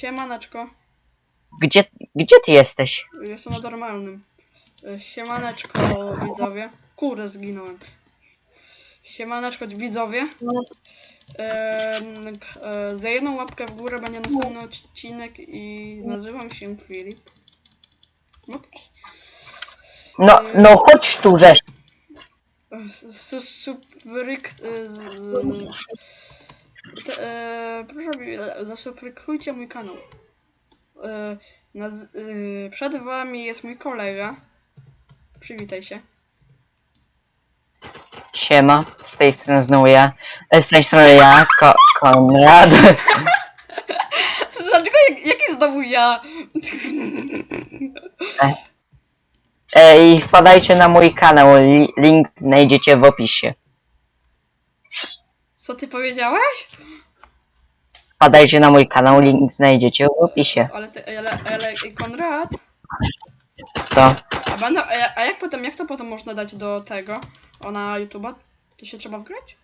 Siemaneczko. Gdzie, gdzie ty jesteś? Jestem na normalnym. E, Siemaneczko, widzowie. Kurde, zginąłem. Siemaneczko, widzowie. Em, k- e, za jedną łapkę w górę będzie następny odcinek i nazywam się Filip. Okej. No, no chodź tu, żeż. S- Subryk... e, z- te- e, Proszę mi, e, zasubrykujcie mój kanał. E, naz- e, Przed wami jest mój kolega. Przywitaj się. Siema, z tej strony znowu ja. E, Z tej strony ja, Ko Konrad. Dlaczego jak, jaki znowu ja? E, I wpadajcie na mój kanał, li link znajdziecie w opisie. Co ty powiedziałeś? Wpadajcie na mój kanał, link znajdziecie w opisie. Ale ty, ale, ale Konrad? Co? A, a, a jak potem, jak to potem można dać do tego? O na YouTube'a? To się trzeba wgrać?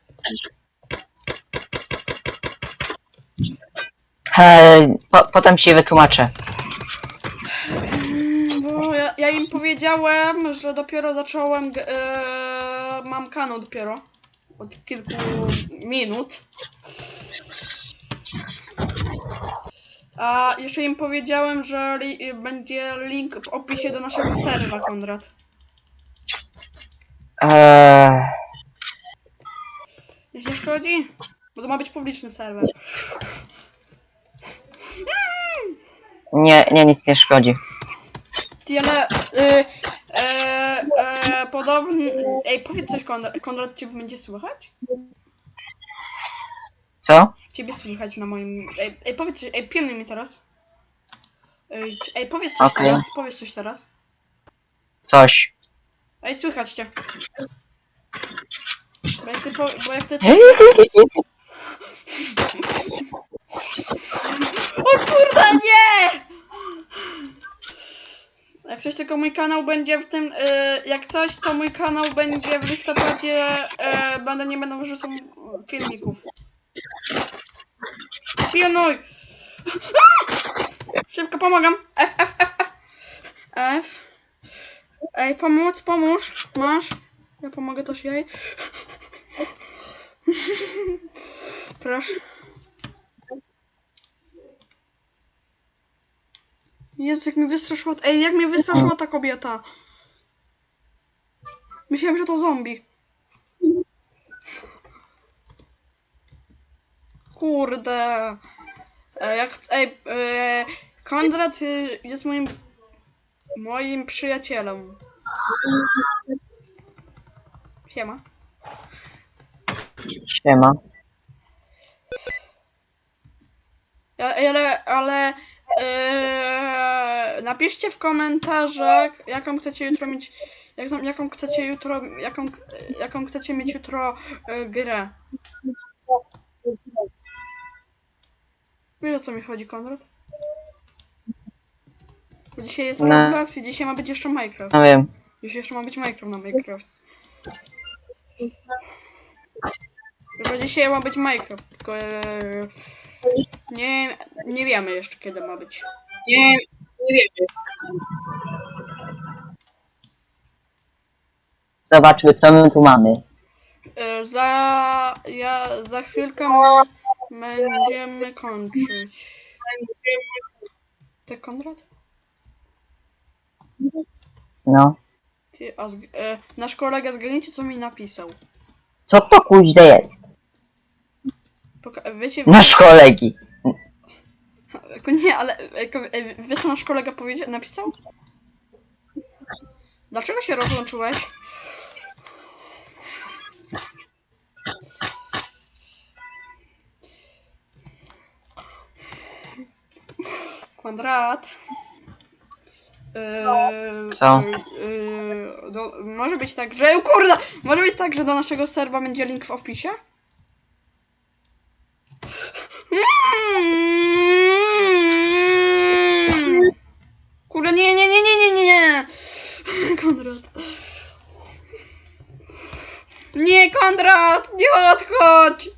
E, po potem ci wytłumaczę. Bo ja, ja im powiedziałem, że dopiero zacząłem. g- E, mam kanał dopiero. Od kilku minut. A jeszcze im powiedziałem, że li, będzie link w opisie do naszego serwa, Konrad. Eee, nie szkodzi? Bo to ma być publiczny serwer. nie, nie, nic nie szkodzi. Ty, ale. Y, podobnie. Ej, powiedz coś, Konrad. Konrad, ciebie będzie słychać? Co? Ciebie słychać na moim. Ej, ej powiedz coś, ej, pilnuj mnie teraz. Ej, c- ej powiedz coś Okej. teraz, powiedz coś teraz. Coś. Ej, słychać cię. Bo jak ty, po, bo jak ty... O kurde, nie! Jak coś, tylko mój kanał będzie w tym, y, jak coś, to mój kanał będzie w listopadzie, y, będę, nie będę wyrzucał filmików. Pilnuj! Szybko pomagam. F, F, F, F. F. Ej, pomóc, pomóż. Masz. Ja pomogę też jej. Proszę. Jezu, jak mnie wystraszyła. Ej, jak mnie wystraszyła ta kobieta. Myślałem, że to zombie. Kurde. E, jak, ej, e, Konrad y, jest moim moim przyjacielem. Siema. Siema. Ja- Ale, ale e, napiszcie w komentarzach, jaką chcecie jutro mieć, jaką, jaką chcecie jutro, jaką, jaką chcecie mieć jutro e, grę. Wiesz o co mi chodzi, Konrad? Bo dzisiaj jest No. Roblox i dzisiaj ma być jeszcze Minecraft. No wiem. Dzisiaj jeszcze ma być Minecraft na Minecraft. Chyba dzisiaj ma być Minecraft, tylko e, nie, nie wiemy jeszcze kiedy ma być. Nie, nie wiem. Zobaczmy, co my tu mamy. E, Za, ja, za chwilkę my będziemy kończyć. Ty Konrad? No. Ty, a zg- e, nasz kolega zgadnijcie co mi napisał. Co to kuźde jest? Poka- wiecie, Nasz kolegi. Nie, ale e, e, wiesz co nasz kolega powiedział, napisał? Dlaczego się rozłączyłeś? Kwadrat. Eee, Co? eee, do, może być tak, że. Kurde! Może być tak, że do naszego serwa będzie link w opisie? Mm. Kurde, nie, nie, nie, nie, nie, nie, nie. Konrad. Nie, Konrad, nie odchodź.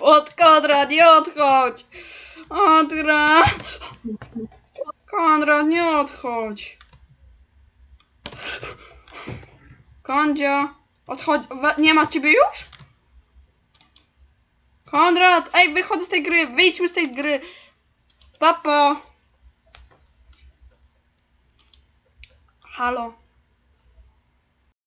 Od Konrad, nie odchodź! Odra! Konrad, nie odchodź! Kondzio, odchodź. Nie ma ciebie już? Konrad, ej, wychodzę z tej gry, wyjdźmy z tej gry. Papa. Halo.